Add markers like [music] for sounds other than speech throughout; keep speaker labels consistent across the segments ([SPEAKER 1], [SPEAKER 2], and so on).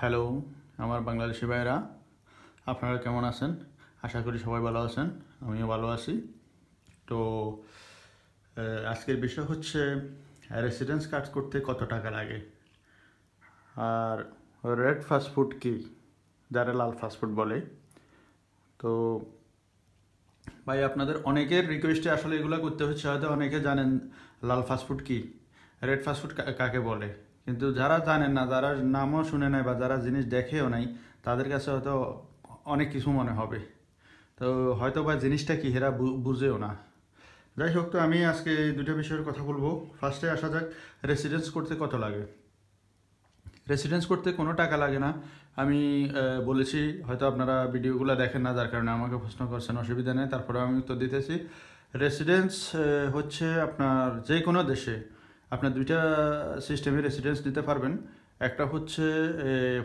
[SPEAKER 1] Hello, আমার বাংলাদেশি ভাইরা আপনারা কেমন আছেন? আশা করি সবাই ভালো আছেন, আমিও ভালো আছি। তো আজকের বিষয় হচ্ছে রেসিডেন্স কার্ড করতে কত টাকা লাগে? আর রেড ফাস্টফুড কি? যারা লাল ফাস্টফুড বলে। তো, ভাই, আপনাদের অনেকের রিকোয়েস্টে আসলে এগুলো করতে হচ্ছে, হয়তো অনেকে জানেন লাল ফাস্টফুড কি? রেড ফাস্টফুড কাকে বলে? কিন্তু যারা জানেন না, যারা নামও শুনে নাই বা যারা জিনিস দেখেও নাই, তাদের কাছে হয়তো অনেক কিছু মনে হবে। তো হয়তো বা জিনিসটা কি হেরা বুঝেও না। যাই হোক, তো আমি আজকে এই দুটো বিষয়ের কথা বলব। ফার্স্টে আসা যাক রেসিডেন্স করতে কত লাগে? রেসিডেন্স করতে কোনো টাকা লাগে না। আমি বলেছি, হয়তো আপনারা ভিডিওগুলো দেখেন না, যার কারণে আমাকে প্রশ্ন করছেন, অসুবিধা নেই। তারপরে আমি উত্তর দিতেছি। রেসিডেন্স হচ্ছে আপনার যে কোনো দেশে আপনার দুইটা সিস্টেমে রেসিডেন্স নিতে পারবেন। একটা হচ্ছে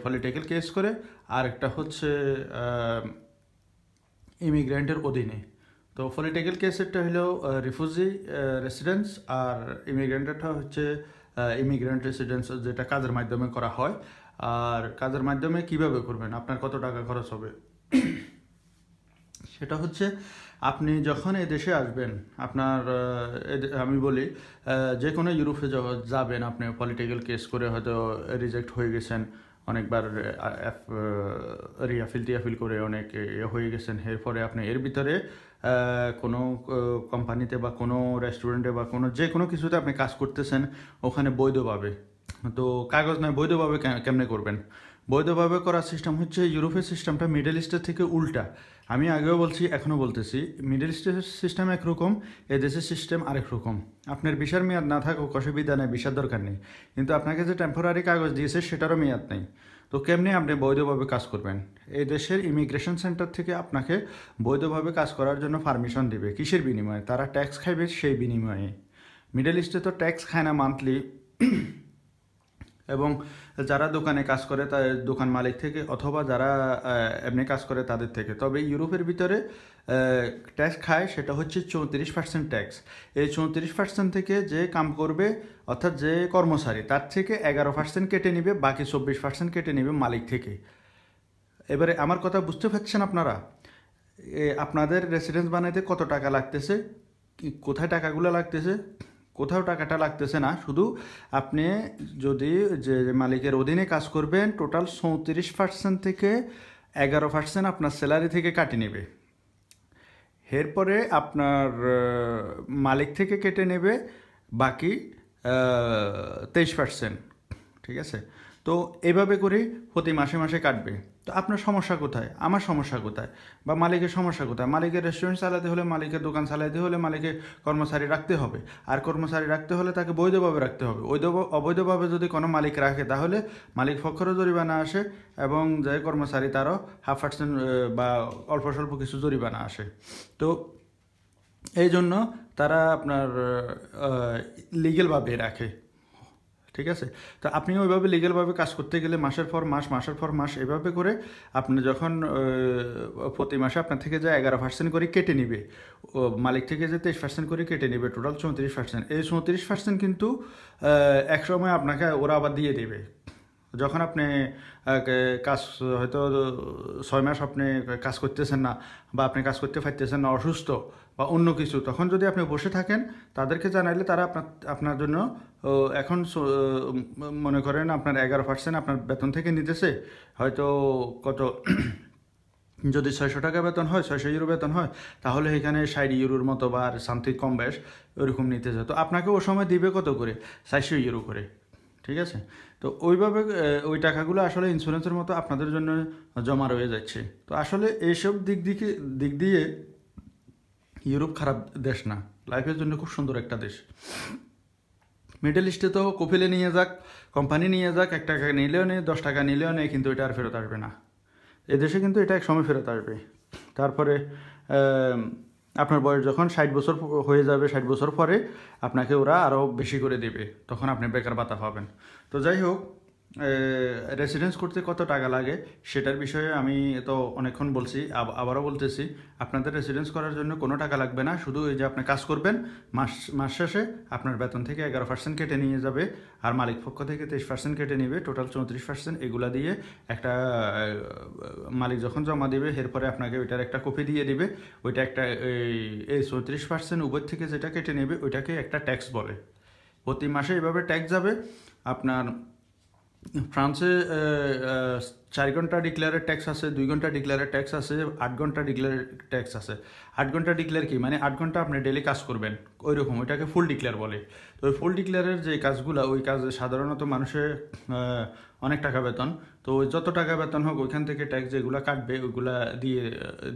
[SPEAKER 1] পলিটিক্যাল কেস করে, আর একটা হচ্ছে ইমিগ্রেন্টের অধীনে। তো পলিটিক্যাল কেসেরটা হলো রিফিউজি রেসিডেন্স আর ইমিগ্রেন্টেরটা হচ্ছে ইমিগ্রেন্ট রেসিডেন্স যেটা কাজের মাধ্যমে করা হয়। আর কাজের মাধ্যমে কীভাবে করবেন? আপনার কত টাকা খরচ হবে? সেটা হচ্ছে আপনি যখন এই দেশে আসবেন, আপনার আমি বলি যে কোনো ইউরোপে যাবেন আপনি পলিটিক্যাল কেস করে হয়তো রিজেক্ট হয়ে গেছেন, অনেকবার রিয়াফিল টিয়াফিল করে অনেক হয়ে গেছেন। এরপরে আপনি, এর ভিতরে কোনো কোম্পানিতে বা কোনো রেস্টুরেন্টে বা কোনো, যে কোনো কিছুতে আপনি কাজ করতেছেন, ওখানে বৈধভাবে। তো কাগজ নয়, বৈধভাবে কেমনে করবেন? বৈধভাবে করার সিস্টেম হচ্ছে, ইউরোপের সিস্টেমটা মিডল ইস্টের থেকে উল্টা। আমি আগেও বলছি, এখনও বলতেছি মিডল ইস্টের সিস্টেম একরকম এদেশের সিস্টেম আরেক রকম। আপনার বিশার মেয়াদ না থাকুক, অসুবিধা নেই বিশার দরকার নেই। কিন্তু আপনাকে যে টেম্পোরারি কাগজ দিয়েছে, সেটারও মেয়াদ নেই। তো কেমনি আপনি বৈধভাবে কাজ করবেন? এই দেশের ইমিগ্রেশন সেন্টার থেকে আপনাকে বৈধভাবে কাজ করার জন্য পারমিশন দিবে, কিসের বিনিময়ে? তারা ট্যাক্স খাইবে সেই বিনিময়ে। মিডল ইস্টে তো ট্যাক্স খায় না মান্থলি এবং যারা দোকানে কাজ করে তার দোকান মালিক থেকে অথবা যারা এমনি কাজ করে তাদের থেকে। তবে ইউরোপের ভিতরে ট্যাক্স খায় সেটা হচ্ছে চৌত্রিশ পার্সেন্ট ট্যাক্স এই চৌত্রিশ পার্সেন্ট থেকে যে কাম করবে, অর্থাৎ যে কর্মচারী, তার থেকে এগারো পার্সেন্ট কেটে নিবে, বাকি চব্বিশ পার্সেন্ট কেটে নিবে মালিক থেকে। এবারে আমার কথা বুঝতে পারছেন আপনারা? আপনাদের রেসিডেন্স বানাইতে কত টাকা লাগতেছে? কোথায় টাকাগুলো লাগতেছে? কোথাও টাকাটা লাগতেছে না, শুধু আপনি যদি যে মালিকের অধীনে কাজ করবেন টোটাল চৌত্রিশ পার্সেন্ট থেকে এগারো পার্সেন্ট আপনার স্যালারি থেকে কাটি নেবে। এরপরে আপনার মালিক থেকে কেটে নেবে, বাকি তেইশ পার্সেন্ট ঠিক আছে? তো এভাবে করে প্রতি মাসে মাসে কাটবে। তো আপনার সমস্যা কোথায়? আমার সমস্যা কোথায়? বা মালিকের সমস্যা কোথায়? মালিকের রেস্টুরেন্ট চালাতে হলে, মালিকের দোকান চালাতে হলে মালিকের কর্মচারী রাখতে হবে। আর কর্মচারী রাখতে হলে তাকে বৈধভাবে রাখতে হবে। বৈধ, অবৈধভাবে যদি কোনো মালিক রাখে, তাহলে মালিক পক্ষেরও জরিমানা আসে এবং যে কর্মচারী তারও হাফ পার্সেন্ট বা অল্প স্বল্প কিছু জরিমানা আসে। তো এই জন্য তারা আপনার লিগেলভাবে রাখে। ঠিক আছে? তো আপনি ওইভাবে লিগেলভাবে কাজ করতে গেলে মাসের পর মাস, মাসের পর মাস এভাবে করে আপনি যখন প্রতি মাসে আপনার থেকে যে এগারো পার্সেন্ট করে কেটে নিবে। মালিক থেকে যে তেইশ পার্সেন্ট করে কেটে নিবে টোটাল চৌত্রিশ পার্সেন্ট এই চৌত্রিশ পার্সেন্ট কিন্তু একসময় এক সময় আপনাকে ওরা আবার দিয়ে দেবে। যখন আপনি কাজ হয়তো ছয় মাস আপনি কাজ করতেছেন না বা আপনি কাজ করতে পারতেছেন না, অসুস্থ বা অন্য কিছু, তখন যদি আপনি বসে থাকেন, তাদেরকে জানাইলে তারা আপনার আপনার জন্য এখন মনে করেন আপনার এগারো পার্সেন্ট আপনার বেতন থেকে নিতেছে। হয়তো কত, [clears throat] যদি ছয়শো টাকা বেতন হয়, ছয়শো ইউরো বেতন হয়, তাহলে এখানে ষাট ইউরোর মতো বা আর সামথিং কম বেশ ওইরকম নিতে তো আপনাকে ও সময় দিবে কত করে? চারশো ইউরো করে। ঠিক আছে? তো ওইভাবে ওই টাকাগুলো আসলে ইন্স্যুরেন্সের মতো আপনাদের জন্য জমা রয়ে যাচ্ছে। তো আসলে এইসব দিক দিকে, দিক দিয়ে ইউরোপ খারাপ দেশ না। লাইফের জন্য খুব সুন্দর একটা দেশ। মিডল ইস্টে তো কপিলে নিয়ে যাক কোম্পানি নিয়ে যাক, এক টাকা নিলেও নেই, দশ টাকা নিলেও নেই, কিন্তু এটা আর ফেরত আসবে না। এদেশে কিন্তু এটা এক সময় ফেরত আসবে। তারপরে আপনার বয়স যখন ষাট বছর হয়ে যাবে, ষাট বছর পরে আপনাকে ওরা আরও বেশি করে দেবে। তখন আপনি বেকার ভাতা পাবেন। তো যাই হোক রেসিডেন্স করতে কত টাকা লাগে? সেটার বিষয়ে আমি তো অনেকক্ষণ বলছি, আব- আবারও বলতেছি, আপনাদের রেসিডেন্স করার জন্য কোনো টাকা লাগবে না, শুধু এই যে আপনি কাজ করবেন, মাস মাস শেষে আপনার বেতন থেকে এগারো পার্সেন্ট কেটে নিয়ে যাবে, আর মালিক পক্ষ থেকে তেইশ পার্সেন্ট কেটে নেবে টোটাল চৌত্রিশ পার্সেন্ট এগুলা দিয়ে একটা মালিক যখন জমা দিবে, এরপরে আপনাকে ওইটার একটা কপি দিয়ে দিবে, ওইটা একটা, এই- চৌত্রিশ পার্সেন্ট উপর থেকে যেটা কেটে নেবে, ওইটাকে একটা ট্যাক্স বলে। প্রতি মাসে এভাবে ট্যাক্স যাবে, আপনার France, euh, euh, চার ঘণ্টা ডিক্লেয়ারের ট্যাক্স আছে, দুই ঘণ্টা ডিক্লেয়ারের ট্যাক্স আছে, আট ঘণ্টা ডিক্লেয়ার ট্যাক্স আছে। আট ঘণ্টা ডিক্লেয়ার কি? মানে আট ঘণ্টা আপনি ডেলি কাজ করবেন ওই রকম ওইটাকে ফুল ডিক্লেয়ার বলে। তো ওই ফুল ডিক্লেয়ারের যে কাজগুলো, ওই কাজে সাধারণত মানুষের অনেক টাকা বেতন। তো যত টাকা বেতন হোক, ওইখান থেকে ট্যাক্স যেগুলো কাটবে, ওইগুলা দিয়ে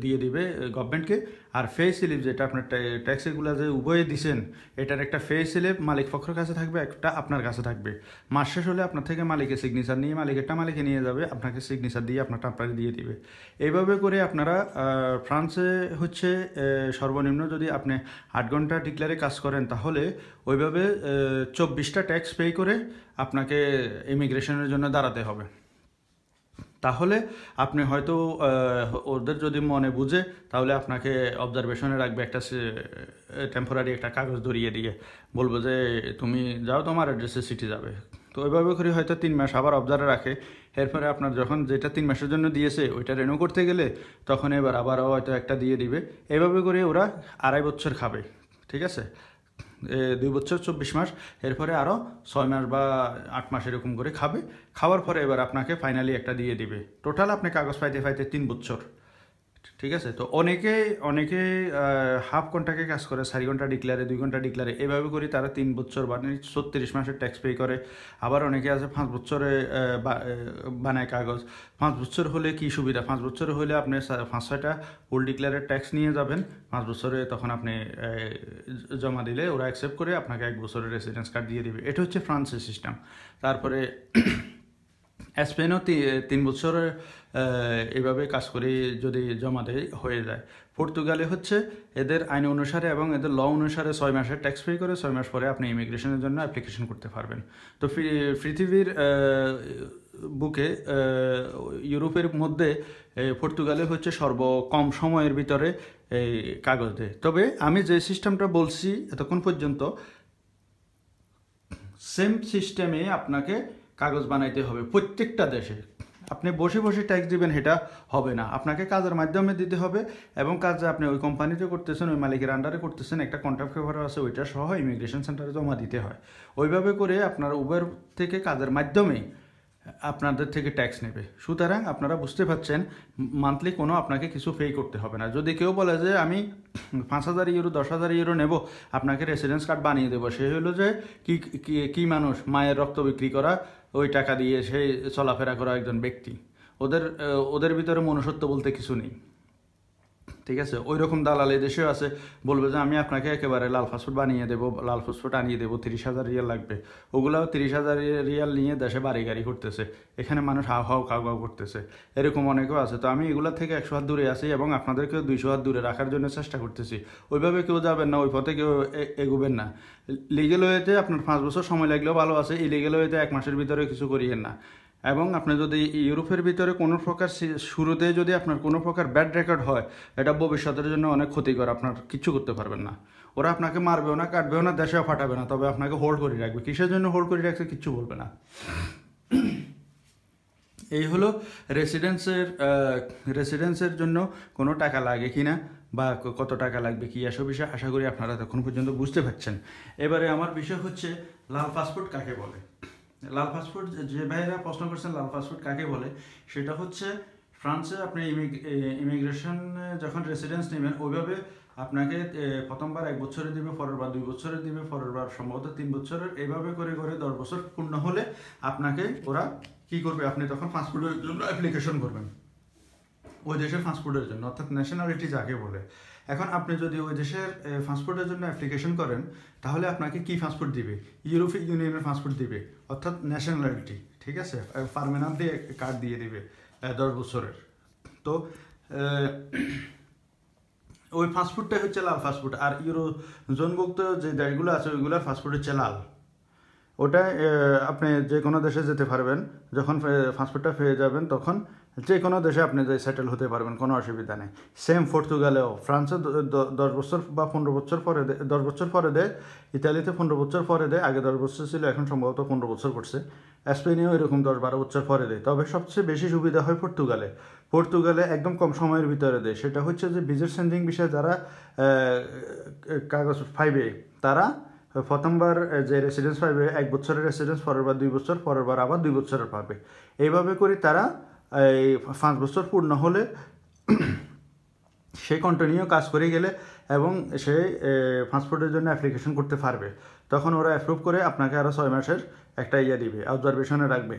[SPEAKER 1] দিয়ে দিবে গভর্নমেন্টকে আর ফে স্লিপ যেটা আপনার ট্যাক্স এগুলো যে উভয়ে দিছেন, এটার একটা ফে স্লিপ মালিক পক্ষের কাছে থাকবে, একটা আপনার কাছে থাকবে। মাস শেষ হলে আপনার থেকে মালিকের সিগনেচার নিয়ে, মালিকেরটা মালিকে নিয়ে যাবে, আপনাকে সিগনেচার দিয়ে আপনার আপনাকে দিয়ে দিবে। এইভাবে করে আপনারা ফ্রান্সে হচ্ছে সর্বনিম্ন যদি আপনি আট ঘণ্টা ডিক্লারে কাজ করেন, তাহলে ওইভাবে চব্বিশটা ট্যাক্স পে করে আপনাকে ইমিগ্রেশনের জন্য দাঁড়াতে হবে। তাহলে আপনি হয়তো ওদের যদি মনে বুঝে, তাহলে আপনাকে অবজারভেশনে রাখবে একটা টেম্পোরারি একটা কাগজ ধরিয়ে দিয়ে। বলব যে, তুমি যাও তোমার অ্যাড্রেসে সিটি যাবে। তো ওইভাবে করে হয়তো তিন মাস আবার অবজারে রাখে। এরপরে আপনার যখন যেটা তিন মাসের জন্য দিয়েছে, ওইটা রেনু করতে গেলে তখন এবার আবারও হয়তো একটা দিয়ে দিবে। এভাবে করে ওরা আড়াই বছর খাবে, ঠিক আছে? দুই বছর, চব্বিশ মাস। এরপরে আরও ছয় মাস বা আট মাস এরকম করে খাবে। খাওয়ার পরে এবার আপনাকে ফাইনালি একটা দিয়ে দিবে। টোটাল আপনি কাগজ পাইতে পাইতে তিন বছর। ঠিক আছে? তো অনেকে অনেকে হাফ ঘন্টাকে কাজ করে, চারি ঘণ্টা ডিক্লারে দুই ঘণ্টা ডিক্লারে এভাবে করে তারা তিন বছর মানে ছত্রিশ মাসের ট্যাক্স পে করে। আবার অনেকে আছে পাঁচ বছরে বানায় কাগজ। পাঁচ বছর হলে কি সুবিধা? পাঁচ বছর হলে আপনি পাঁচ ছয়টা ফুল ডিক্লারের ট্যাক্স নিয়ে যাবেন। পাঁচ বছরে তখন আপনি জমা দিলে ওরা অ্যাকসেপ্ট করে আপনাকে এক বছরের রেসিডেন্স কার্ড দিয়ে দিবে। এটা হচ্ছে ফ্রান্সের সিস্টেম তারপরে স্পেনও তিন বছর এভাবে কাজ করে যদি জমা দেয় হয়ে যায়। পর্তুগালে হচ্ছে এদের আইন অনুসারে এবং এদের ল অনুসারে ছয় মাসের ট্যাক্স পে করে ছয় মাস পরে আপনি ইমিগ্রেশনের জন্য অ্যাপ্লিকেশন করতে পারবেন। তো পৃথিবীর বুকে ইউরোপের মধ্যে পর্তুগালে হচ্ছে সর্ব কম সময়ের ভিতরে এই কাগজ। দেয় তবে আমি যে সিস্টেমটা বলছি এতক্ষণ পর্যন্ত সেম সিস্টেমে আপনাকে কাগজ বানাইতে হবে প্রত্যেকটা দেশে। আপনি বসে বসে ট্যাক্স দিবেন, সেটা হবে না। আপনাকে কাজের মাধ্যমে দিতে হবে এবং কাজ আপনি ওই কোম্পানিতে করতেছেন, ওই মালিকের আন্ডারে করতেছেন, একটা কন্ট্রাক্ট পেপার আছে, ওইটা সহ ইমিগ্রেশন সেন্টারে জমা দিতে হয়। ওইভাবে করে আপনার উবের থেকে কাজের মাধ্যমে আপনাদের থেকে ট্যাক্স নেবে। সুতরাং আপনারা বুঝতে পারছেন মান্থলি কোনো আপনাকে কিছু পে করতে হবে না। যদি কেউ বলে যে, আমি পাঁচ হাজার ইউরো দশ হাজার ইউরো নেব, আপনাকে রেসিডেন্স কার্ড বানিয়ে দেবো। সে হলো যে কি- কি মানুষ মায়ের রক্ত বিক্রি করা ওই টাকা দিয়ে সে চলাফেরা করা একজন ব্যক্তি। ওদের ওদের ভিতরে মনুষ্যত্ব বলতে কিছু নেই। ঠিক আছে? ওই রকম দালাল দেশেও আছে, বলবে যে আমি আপনাকে একেবারে লাল ফাস্টফুড বানিয়ে দেবো, লাল ফাস্টফুড আনিয়ে দেবো, তিরিশ হাজার রিয়াল লাগবে। ওগুলাও তিরিশ হাজার রিয়াল নিয়ে দেশে বাড়ি গাড়ি করতেছে এখানে মানুষ হাও হাও কাউ কাউ করতেছে। এরকম অনেকেও আছে। তো আমি এগুলা থেকে একশো হাত দূরে আছি এবং আপনাদেরকেও দুইশো হাত দূরে রাখার জন্য চেষ্টা করতেছি। ওইভাবে কেউ যাবেন না, ওই পথে কেউ এগোবেন না। লিগেল ওয়েতে আপনার পাঁচ বছর সময় লাগলেও ভালো আছে ইলিগেল ওয়েতে এক মাসের ভিতরে কিছু করিয়েন না। এবং আপনি যদি ইউরোপের ভিতরে কোনো প্রকার শুরুতে যদি আপনার কোনো প্রকার ব্যাড রেকর্ড হয়, এটা ভবিষ্যতের জন্য অনেক ক্ষতিকর, আপনার কিচ্ছু করতে পারবেন না। ওরা আপনাকে মারবেও না, কাটবেও না, দেশেও ফাটাবে না, তবে আপনাকে হোল্ড করে রাখবে। কিসের জন্য হোল্ড করে রাখছে কিচ্ছু বলবে না। এই হলো রেসিডেন্সের রেসিডেন্সের জন্য কোনো টাকা লাগে কি না, বা কত টাকা লাগবে কি, এসব বিষয়ে আশা করি আপনারা তখন পর্যন্ত বুঝতে পারছেন। এবারে আমার বিষয় হচ্ছে, লাল পাসপোর্ট কাকে বলে? লাল পাসপোর্ট, যে ভাইরা প্রশ্ন করছেন লাল পাসপোর্ট কাকে বলে, সেটা হচ্ছে ফ্রান্সে আপনি ইমিগ্রেশন যখন রেসিডেন্স নেবেন, ওইভাবে আপনাকে প্রথমবার এক বছরে দিবে, পরের বার দুই বছরে দিবে, পরের বার সম্ভবত তিন বছরের এইভাবে করে করে দশ বছর পূর্ণ হলে আপনাকে ওরা কি করবে? আপনি তখন পাসপোর্টের জন্য অ্যাপ্লিকেশন করবেন। ওই দেশের পাসপোর্টের জন্য, অর্থাৎ ন্যাশনালিটি যাকে বলে। এখন আপনি যদি ওই দেশের পাসপোর্টের জন্য অ্যাপ্লিকেশন করেন, তাহলে আপনাকে কি পাসপোর্ট দিবে? ইউরোপীয় ইউনিয়নের পাসপোর্ট দিবে, অর্থাৎ ন্যাশনালিটি ঠিক আছে? পারমানেন্ট দিয়ে কার্ড দিয়ে দিবে দশ বছরের। তো ওই পাসপোর্টটাই হচ্ছে লাল পাসপোর্ট আর ইউরো জোনভুক্ত যে দেশগুলো আছে, ওইগুলোর পাসপোর্ট হচ্ছে লাল। ওটা আপনি যে কোনো দেশে যেতে পারবেন, যখন পাসপোর্টটা পেয়ে যাবেন, তখন যে কোনো দেশে আপনি যে সেটেল হতে পারবেন, কোনো অসুবিধা নেই। সেম পর্তুগালেও ফ্রান্সে দশ বছর বা পনেরো বছর পরে দশ বছর পরে দেয় ইতালিতে পনেরো বছর পরে দেয় আগে দশ বছর ছিল, এখন সম্ভবত পনেরো বছর করছে স্পেনেও এরকম দশ বারো বছর পরে দেয় তবে সবচেয়ে বেশি সুবিধা হয় পর্তুগালে পর্তুগালে একদম কম সময়ের ভিতরে দেয় সেটা হচ্ছে যে বিজের সেন্ডিং বিষয়ে যারা কাগজ পাইবে তারা প্রথমবার যে রেসিডেন্স পাইবে এক বছরের রেসিডেন্স পরের বার দুই বছর, পরের বার আবার দুই বছরের পাবে। এইভাবে করে তারা এই পাঁচ বছর পূর্ণ হলে সে কন্টিনিউ কাজ করে গেলে এবং সে পাসপোর্টের জন্য অ্যাপ্লিকেশন করতে পারবে। তখন ওরা অ্যাপ্রুভ করে আপনাকে আরও ছয় মাসের একটা ইয়ে দিবে অবজারভেশনে রাখবে।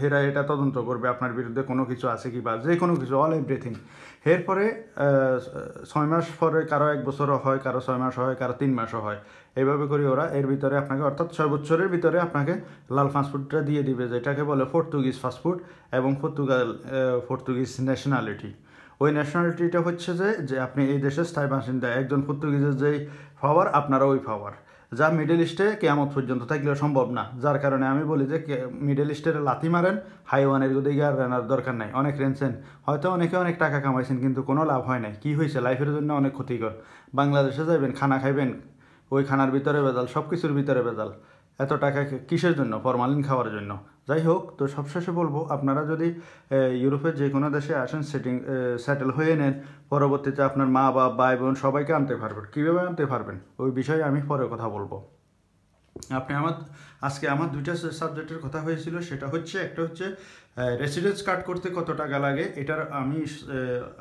[SPEAKER 1] হেরা এটা তদন্ত করবে, আপনার বিরুদ্ধে কোনো কিছু আছে কি বা যে কোনো কিছু অল এভরিথিং এরপরে ছয় মাস পরে কারও এক বছরও হয়, কারও ছয় মাস হয়, কারও তিন মাসও হয়। এইভাবে করে ওরা এর ভিতরে আপনাকে, অর্থাৎ ছয় বছরের ভিতরে আপনাকে লাল ফাস্টফুডটা দিয়ে দিবে, যেটাকে বলে পর্তুগিজ ফাস্টফুড এবং পর্তুগাল পর্তুগিজ ন্যাশনালিটি ওই ন্যাশনালিটিটা হচ্ছে যে যে আপনি এই দেশের স্থায়ী বাসিন্দা, একজন পর্তুগিজের যেই পাওয়ার আপনারা ওই পাওয়ার যা মিডল ইস্টে কেয়ামত পর্যন্ত থাকলেও সম্ভব না। যার কারণে আমি বলি যে মিডল ইস্টের লাথি মারেন, হাইওয়ানের দিকে আর রেনার দরকার নাই, অনেক রেনছেন। হয়তো অনেকে অনেক টাকা কামাইছেন, কিন্তু কোনো লাভ হয় নাই। কী হয়েছে? লাইফের জন্য অনেক ক্ষতিকর। বাংলাদেশে যাবেন খানা খাইবেন, ওই খানার ভিতরে বেজাল সব কিছুর ভিতরে বেজাল এত টাকা কিসের জন্য? ফরমালিন খাওয়ার জন্য। যাই হোক, তো সবশেষে বলব, আপনারা যদি ইউরোপের যে কোনো দেশে আসেন সেটিং সেটেল হয়ে নেন, পরবর্তীতে আপনার মা, বাপ ভাই বোন সবাইকে আনতে পারবেন। কীভাবে আনতে পারবেন? ওই বিষয়ে আমি পরে কথা বলব। আপনি আমার, আজকে আমার দুইটা সাবজেক্টের কথা হয়েছিল, সেটা হচ্ছে, একটা হচ্ছে রেসিডেন্স কার্ড করতে কত টাকা লাগে, এটার আমি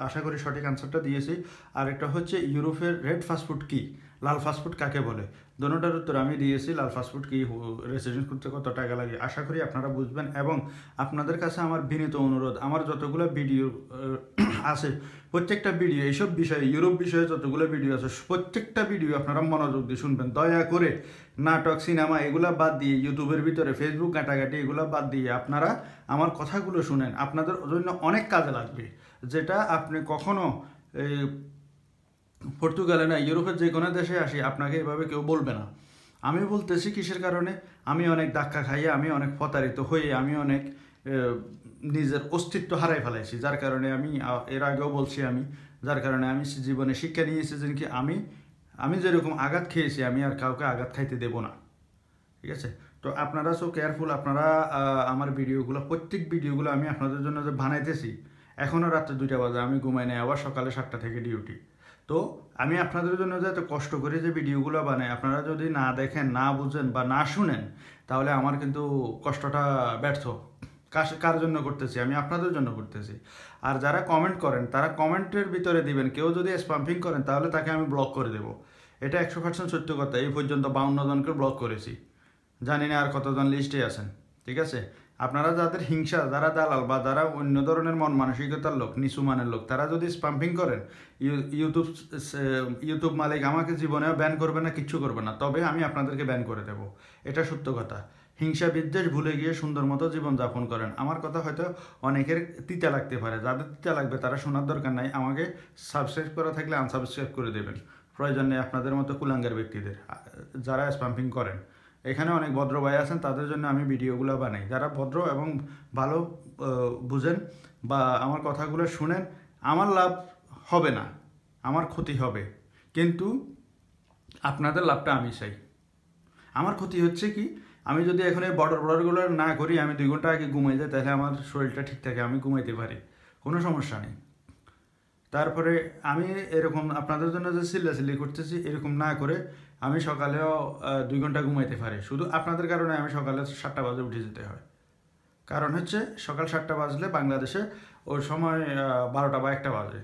[SPEAKER 1] আশা করি সঠিক আনসারটা দিয়েছি। আর একটা হচ্ছে, ইউরোপের রেড ফাস্টফুড কি? লাল ফাস্টফুড কাকে বলে? দোনোটার উত্তর আমি দিয়েছি, লাল ফাস্টফুড কি রেসিডেন্স করতে কত টাকা লাগে? আশা করি আপনারা বুঝবেন এবং আপনাদের কাছে আমার বিনীত অনুরোধ, আমার যতগুলো ভিডিও আছে, প্রত্যেকটা ভিডিও এইসব বিষয়ে, ইউরোপ বিষয়ে যতগুলো ভিডিও আছে, প্রত্যেকটা ভিডিও আপনারা মনোযোগ দিয়ে শুনবেন। দয়া করে নাটক সিনেমা এগুলো বাদ দিয়ে, ইউটিউবের ভিতরে ফেসবুক ঘাটাঘাটি এগুলো বাদ দিয়ে আপনারা আমার কথাগুলো শুনেন। আপনাদের জন্য অনেক কাজে লাগবে, যেটা আপনি কখনো এই পর্তুগালে না, ইউরোপের যে কোনো দেশে আসি, আপনাকে এভাবে কেউ বলবে না। আমি বলতেছি কিসের কারণে? আমি অনেক ধাক্কা খাইয়ে, আমি অনেক প্রতারিত হয়ে, আমি অনেক নিজের অস্তিত্ব হারাই ফেলাইছি। যার কারণে আমি এর আগেও বলছি আমি, যার কারণে আমি জীবনে শিক্ষা নিয়েছি যে কি, আমি আমি যেরকম আঘাত খেয়েছি, আমি আর কাউকে আঘাত খাইতে দেব না। ঠিক আছে? তো আপনারা সো কেয়ারফুল, আপনারা আমার ভিডিওগুলো, প্রত্যেক ভিডিওগুলো আমি আপনাদের জন্য যে বানাইতেছি এখনও রাত্রে দুইটা বাজে, আমি ঘুমাই নাই, আবার সকালে সাতটা থেকে ডিউটি। তো আমি আপনাদের জন্য যে এত কষ্ট করে যে ভিডিওগুলো বানাই, আপনারা যদি না দেখেন, না বুঝেন বা না শুনেন, তাহলে আমার কিন্তু কষ্টটা ব্যর্থ। কার- জন্য করতেছি? আমি আপনাদের জন্য করতেছি। আর যারা কমেন্ট করেন, তারা কমেন্টের ভিতরে দিবেন। কেউ যদি স্পাম্পিং করেন, তাহলে তাকে আমি ব্লক করে দেবো। এটা একশো পার্সেন্ট সত্য কথা। এই পর্যন্ত বাউন্ন জনকে ব্লক করেছি। জানি না আর কতজন লিস্টে আছেন। ঠিক আছে? আপনারা যাদের হিংসা, যারা দালাল বা যারা অন্য ধরনের মন মানসিকতার লোক, নিচু মানের লোক, তারা যদি স্পাম্পিং করেন, ইউ- ইউটিউব ইউটিউব মালিক আমাকে জীবনেও ব্যান করবে না, কিচ্ছু করবে না। তবে আমি আপনাদেরকে ব্যান করে দেব। এটা সত্য কথা। হিংসা বিদ্বেষ ভুলে গিয়ে সুন্দর মতো জীবন যাপন করেন। আমার কথা হয়তো অনেকের তিতা লাগতে পারে। যাদের তিতা লাগবে, তারা শোনার দরকার নাই। আমাকে সাবস্ক্রাইব করা থাকলে আনসাবস্ক্রাইব করে দেবেন। প্রয়োজন নেই আপনাদের মতো কুলাঙ্গার ব্যক্তিদের। যারা স্পাম্পিং করেন। এখানে অনেক ভদ্র ভাই আছেন, তাদের জন্য আমি ভিডিওগুলো বানাই। যারা ভদ্র এবং ভালো বুঝেন বা আমার কথাগুলো শুনেন, আমার লাভ হবে না, আমার ক্ষতি হবে। কিন্তু আপনাদের লাভটা আমি চাই। আমার ক্ষতি হচ্ছে কি, আমি যদি এখন এই বর্ডার বর্ডারগুলো না করি, আমি দুই ঘণ্টা আগে ঘুমাই যাই, তাহলে আমার শরীরটা ঠিক থাকে, আমি ঘুমাইতে পারি। কোনো সমস্যা নেই। তারপরে আমি এরকম, আপনাদের জন্য যে চিল্লাচিল্লি করতেছি, এরকম না করে আমি সকালেও দুই ঘণ্টা ঘুমাইতে পারি। শুধু আপনাদের কারণে আমি সকালে সাতটা বাজে উঠে যেতে হয়। কারণ হচ্ছে, সকাল সাতটা বাজলে বাংলাদেশে ওই সময় বারোটা বা একটা বাজে।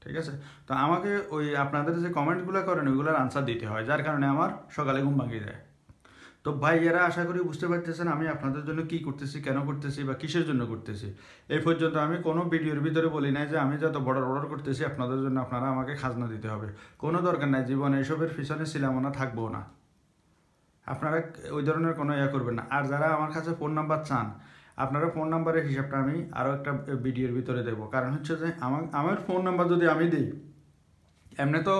[SPEAKER 1] ঠিক আছে? তো আমাকে ওই আপনাদের যে কমেন্টগুলো করেন, ওইগুলোর আনসার দিতে হয়, যার কারণে আমার সকালে ঘুম ভাঙিয়ে যায় তো ভাইয়েরা আশা করি বুঝতে পারতেছেন আমি আপনাদের জন্য কি করতেছি, কেন করতেছি বা কিসের জন্য করতেছি। এই পর্যন্ত আমি কোনো ভিডিওর ভিতরে বলি নাই যে আমি যত বড় অর্ডার করতেছি আপনাদের জন্য আপনারা আমাকে খাজনা দিতে হবে। কোনো দরকার নাই, জীবনে এসবের পিছনে ছিলাম না, থাকব না। আপনারা ওই ধরনের কোনো ইয়ে করবেন না। আর যারা আমার কাছে ফোন নাম্বার চান, আপনারা ফোন নাম্বারের হিসাবটা আমি আরও একটা ভিডিওর ভিতরে দেবো। কারণ হচ্ছে যে আমার আমার ফোন নাম্বার যদি আমি দিই, এমনি তো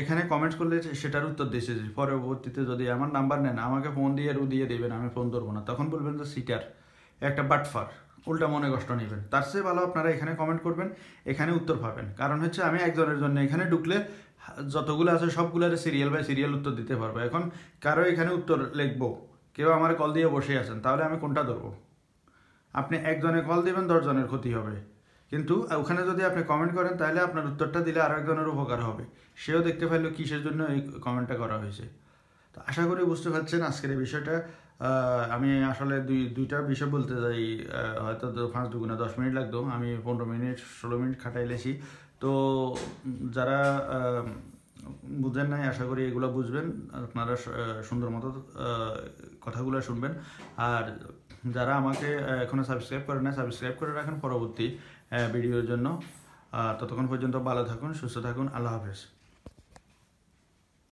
[SPEAKER 1] এখানে কমেন্টস করলে সেটার উত্তর দিয়েছে যে, পরবর্তীতে যদি আমার নাম্বার নেন, আমাকে ফোন দিয়ে রু দিয়ে দেবেন, আমি ফোন ধরবো না। তখন বলবেন যে সিটার একটা বাটফার উল্টা মনে কষ্ট নেবেন। তার চেয়ে ভালো আপনারা এখানে কমেন্ট করবেন, এখানে উত্তর পাবেন। কারণ হচ্ছে আমি একজনের জন্য এখানে ঢুকলে যতগুলো আছে সবগুলোর সিরিয়াল বাই সিরিয়াল উত্তর দিতে পারব। এখন কারও এখানে উত্তর লিখব, কেউ আমার কল দিয়ে বসে আছেন, তাহলে আমি কোনটা ধরবো? আপনি একজনে কল দিবেন, দশজনের ক্ষতি হবে। কিন্তু ওখানে যদি আপনি কমেন্ট করেন তাহলে আপনার উত্তরটা দিলে আরও একজনের উপকার হবে। সেও দেখতে পাইলো কিসের জন্য এই কমেন্টটা করা হয়েছে। তো আশা করি বুঝতে পারছেন আজকের এই বিষয়টা। আমি আসলে দুই দুইটা বিষয় বলতে চাই। হয়তো পাঁচ দুগুণে দশ মিনিট লাগতো। আমি পনেরো মিনিট ষোলো মিনিট খাটাইলেছি। তো যারা বুঝেন নাই আশা করি এগুলো বুঝবেন। আপনারা সুন্দর মতো কথাগুলো শুনবেন। আর যারা আমাকে আহ, এখনও সাবস্ক্রাইব করে না সাবস্ক্রাইব করে রাখেন পরবর্তী। ভিডিওর জন্য। ততক্ষণ পর্যন্ত ভালো থাকুন সুস্থ থাকুন আল্লাহ হাফেজ।